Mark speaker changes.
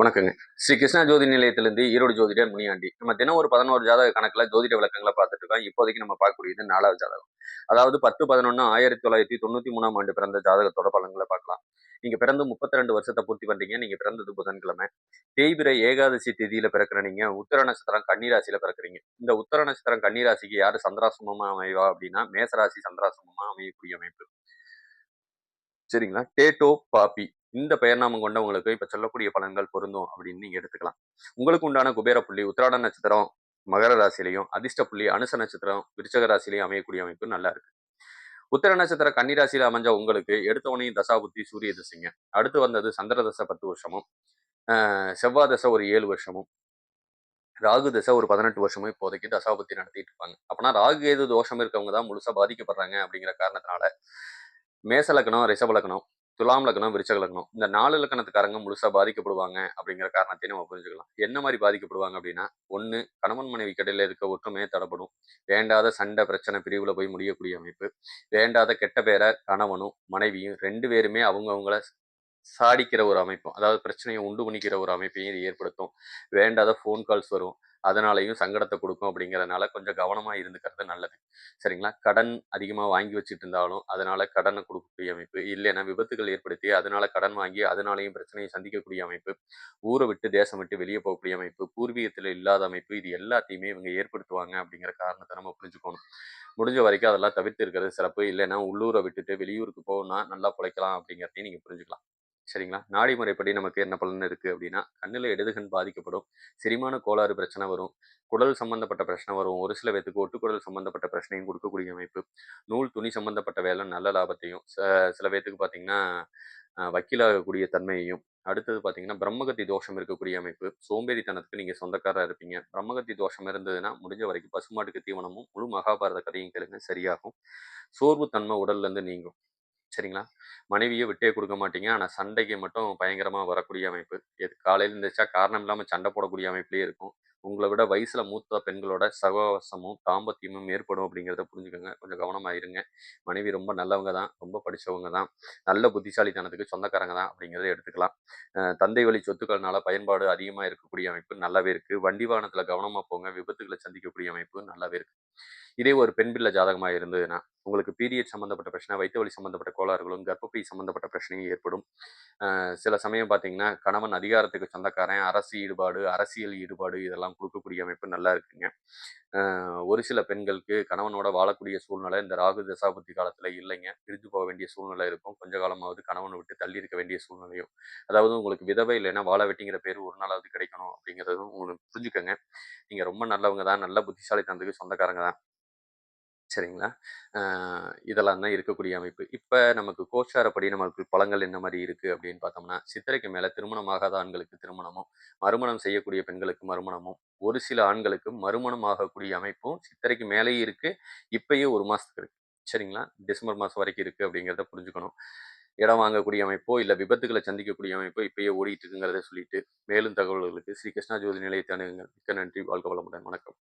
Speaker 1: வணக்கங்க. ஸ்ரீ கிருஷ்ணா ஜோதி நிலையத்திலிருந்து ஈரோடு ஜோதிடர் முனியாண்டி. நம்ம தினம் ஒரு பதினோரு ஜாதக கணக்கில் ஜோதிட விளக்கங்களை பார்த்துட்டு இருக்கோம். இப்போதைக்கு நம்ம பார்க்கக்கூடியது நாலாவது ஜாதகம். அதாவது பத்து பதினொன்று ஆயிரத்தி தொள்ளாயிரத்தி தொண்ணூற்றி மூணாம் ஆண்டு பிறந்த ஜாதகத்தோட பலன்களை பார்க்கலாம். நீங்க பிறந்து முப்பத்தி ரெண்டு வருஷத்தை பூர்த்தி பண்ணுறீங்க நீங்க பிறந்தது புதன்கிழமை. தேய்பிரை ஏகாதசி திதியில் பிறக்கிற நீங்க உத்தர நட்சத்திரம் கன்னிராசியில் பிறக்குறீங்க. இந்த உத்தர நட்சத்திரம் கன்னிராசிக்கு யார் சந்திராசிரமமாக அமைவா அப்படின்னா மேசராசி சந்திராசிரமமாக அமையக்கூடிய அமைப்பு. சரிங்களா? டேட்டோ பாப்பி இந்த பெயர் நாமம் கொண்டவங்களுக்கு இப்ப சொல்லக்கூடிய பலன்கள் பொருந்தும் அப்படின்னு நீங்க எடுத்துக்கலாம். உங்களுக்கு உண்டான குபேர புள்ளி உத்திராட நட்சத்திரம் மகர ராசிலையும் அதிர்ஷ்ட புள்ளி அனுச நட்சத்திரம் விருச்சக ராசிலையும் அமையக்கூடிய அமைப்பு நல்லா இருக்கு. உத்தர நட்சத்திர கன்னிராசியில அமைஞ்ச உங்களுக்கு எடுத்தவனையும் தசாபுத்தி சூரிய தசைங்க. அடுத்து வந்தது சந்திர தசை பத்து வருஷமும் ஆஹ் செவ்வாய் தசை ஒரு ஏழு வருஷமும் ராகு தசை ஒரு பதினெட்டு வருஷமும் இப்போதைக்கு தசாபுத்தி நடத்திட்டு இருப்பாங்க. அப்பனா ராகு ஏது தோஷம் இருக்கவங்க தான் முழுசா பாதிக்கப்படுறாங்க அப்படிங்கிற காரணத்தினால மேச லக்னம் ரிஷப துலாம் லக்னம் விருச்சக லக்னம் இந்த நாலு லக்கணத்துக்காரங்க முழுசா பாதிக்கப்படுவாங்க அப்படிங்கிற காரணத்தையும் நம்ம புரிஞ்சுக்கலாம். என்ன மாதிரி பாதிக்கப்படுவாங்க அப்படின்னா ஒண்ணு கணவன் மனைவி கடையில இருக்க ஒற்றுமையே தடப்படும் வேண்டாத சண்டை பிரச்சனை பிரிவுல போய் முடியக்கூடிய அமைப்பு. வேண்டாத கெட்ட பேரை கணவனும் மனைவியும் ரெண்டு பேருமே அவங்கவுங்கள சாடிக்கிற ஒரு அமைப்பும் அதாவது பிரச்சனையை உண்டு பண்ணிக்கிற ஒரு அமைப்பையும் இது ஏற்படுத்தும். வேண்டாத ஃபோன் கால்ஸ் வரும். அதனாலையும் சங்கடத்தை கொடுக்கும் அப்படிங்கிறதுனால கொஞ்சம் கவனமாக இருந்துக்கிறது நல்லது. சரிங்களா? கடன் அதிகமாக வாங்கி வச்சுட்டு இருந்தாலும் அதனால கடனை கொடுக்கக்கூடிய அமைப்பு இல்லைன்னா விபத்துகள் ஏற்படுத்தி அதனால கடன் வாங்கி அதனாலையும் பிரச்சனையை சந்திக்கக்கூடிய அமைப்பு ஊரை விட்டு தேசம் விட்டு வெளியே போகக்கூடிய அமைப்பு பூர்வீகத்தில் இல்லாத அமைப்பு இது எல்லாத்தையுமே இவங்க ஏற்படுத்துவாங்க அப்படிங்கிற காரணத்தை நம்ம புரிஞ்சுக்கணும். முடிஞ்ச வரைக்கும் அதெல்லாம் தவிர்த்து இருக்கிறது சிறப்பு. இல்லைன்னா உள்ளூரை விட்டுட்டு வெளியூருக்கு போகணும்னா நல்லா பிழைக்கலாம் அப்படிங்கிறதையும் நீங்க புரிஞ்சுக்கலாம். சரிங்களா? நாடி முறைப்படி நமக்கு என்ன பலன் இருக்கு அப்படின்னா கண்ணில் இடதுகண் பாதிக்கப்படும் செரிமான கோளாறு பிரச்சனை வரும் குடல் சம்பந்தப்பட்ட பிரச்சனை வரும் ஒரு சில பேத்துக்கு ஒட்டுக்குடல் சம்பந்தப்பட்ட பிரச்சனையும் கொடுக்கக்கூடிய அமைப்பு நூல் துணி சம்பந்தப்பட்ட வேலை நல்ல லாபத்தையும் ச- சில பேத்துக்கு பார்த்தீங்கன்னா வக்கீலாகக்கூடிய தன்மையையும் அடுத்தது பார்த்தீங்கன்னா பிரம்மகத்தி தோஷம் இருக்கக்கூடிய அமைப்பு சோம்பேறித்தனத்துக்கு நீங்கள் சொந்தக்காராக இருப்பீங்க பிரம்மகத்தி தோஷம் இருந்ததுன்னா முடிஞ்ச வரைக்கும் பசுமாட்டுக்கு தீவனமும் முழு மகாபாரத கதையும் கேளுங்க சரியாகும் சோர்வுத்தன்மை உடல்ல இருந்து நீங்கும். சரிங்களா? மனைவியை விட்டே கொடுக்க மாட்டீங்க. ஆனால் சண்டைக்கு மட்டும் பயங்கரமாக வரக்கூடிய அமைப்பு. எது காலையில் இருந்துச்சா காரணம் இல்லாமல் சண்டை போடக்கூடிய அமைப்புலேயே இருக்கும். உங்களை விட வயசில் மூத்த பெண்களோட சகவாசமும் தாம்பத்தியமும் ஏற்படும் அப்படிங்கிறத புரிஞ்சுக்கோங்க. கொஞ்சம் கவனமாக இருங்க. மனைவி ரொம்ப நல்லவங்க தான் ரொம்ப படிச்சவங்க தான் நல்ல புத்திசாலித்தனத்துக்கு சொந்தக்காரங்க தான் அப்படிங்கிறத எடுத்துக்கலாம். தந்தை வழி சொத்துக்கள்னால பயன்பாடு அதிகமாக இருக்கக்கூடிய அமைப்பு நல்லாவே இருக்குது வண்டி வாகனத்தில் கவனமாக போங்க. விபத்துகளை சந்திக்கக்கூடிய அமைப்பு நல்லாவே இருக்குது இதே ஒரு பெண் பிள்ளை ஜாதகமாக இருந்ததுன்னா உங்களுக்கு பீரியட் சம்மந்தப்பட்ட பிரச்சனை வயிற்று வலி சம்மந்தப்பட்ட கோளாறுகளும் கர்ப்பப்பை சம்மந்தப்பட்ட பிரச்சனையும் ஏற்படும். சில சமயம் பார்த்தீங்கன்னா கணவன் அதிகாரத்துக்கு சொந்தக்காரன் அரசு ஈடுபாடு அரசியல் ஈடுபாடு இதெல்லாம் கொடுக்கக்கூடிய அமைப்பு நல்லா இருக்குங்க. ஒரு சில பெண்களுக்கு கணவனோட வாழக்கூடிய சூழ்நிலை இந்த ராகு தசாபுத்தி காலத்தில் இல்லைங்க. பிரிஞ்சு போக வேண்டிய சூழ்நிலை இருக்கும். கொஞ்ச காலமாவது கணவனை விட்டு தள்ளி இருக்க வேண்டிய சூழ்நிலையும். அதாவது உங்களுக்கு விதவை இல்லைன்னா வாழ வெட்டிங்கிற பேர் ஒரு நாளாவது கிடைக்கணும் அப்படிங்கிறதும் உங்களுக்கு புரிஞ்சுக்கோங்க. நீங்கள் ரொம்ப நல்லவங்க தான் நல்ல புத்திசாலித்தனத்துக்கு சொந்தக்காரங்க தான். சரிங்களா? இதெல்லாம் தான் இருக்கக்கூடிய அமைப்பு. இப்போ நமக்கு கோச்சாரப்படி நமக்கு பழங்கள் என்ன மாதிரி இருக்குது அப்படின்னு பார்த்தோம்னா சித்திரைக்கு மேலே திருமணமாகாத ஆண்களுக்கு திருமணமும் மறுமணம் செய்யக்கூடிய பெண்களுக்கு மறுமணமும் ஒரு சில ஆண்களுக்கு மறுமணம் ஆகக்கூடிய அமைப்பும் சித்திரைக்கு மேலேயும் இருக்குது இப்பயே ஒரு மாதத்துக்கு இருக்கு. சரிங்களா? டிசம்பர் மாதம் வரைக்கும் இருக்குது அப்படிங்கிறத புரிஞ்சுக்கணும். இடம் வாங்கக்கூடிய அமைப்போ இல்லை விபத்துகளை சந்திக்கக்கூடிய அமைப்போ இப்பயே ஓடிட்டு இருக்குங்கிறத சொல்லிட்டு மேலும் தகவல்களுக்கு ஸ்ரீ கிருஷ்ணா ஜோதி நிலையத்தை அணுகுங்கள். மிக்க நன்றி. வாழ்க வளமுடன். வணக்கம்.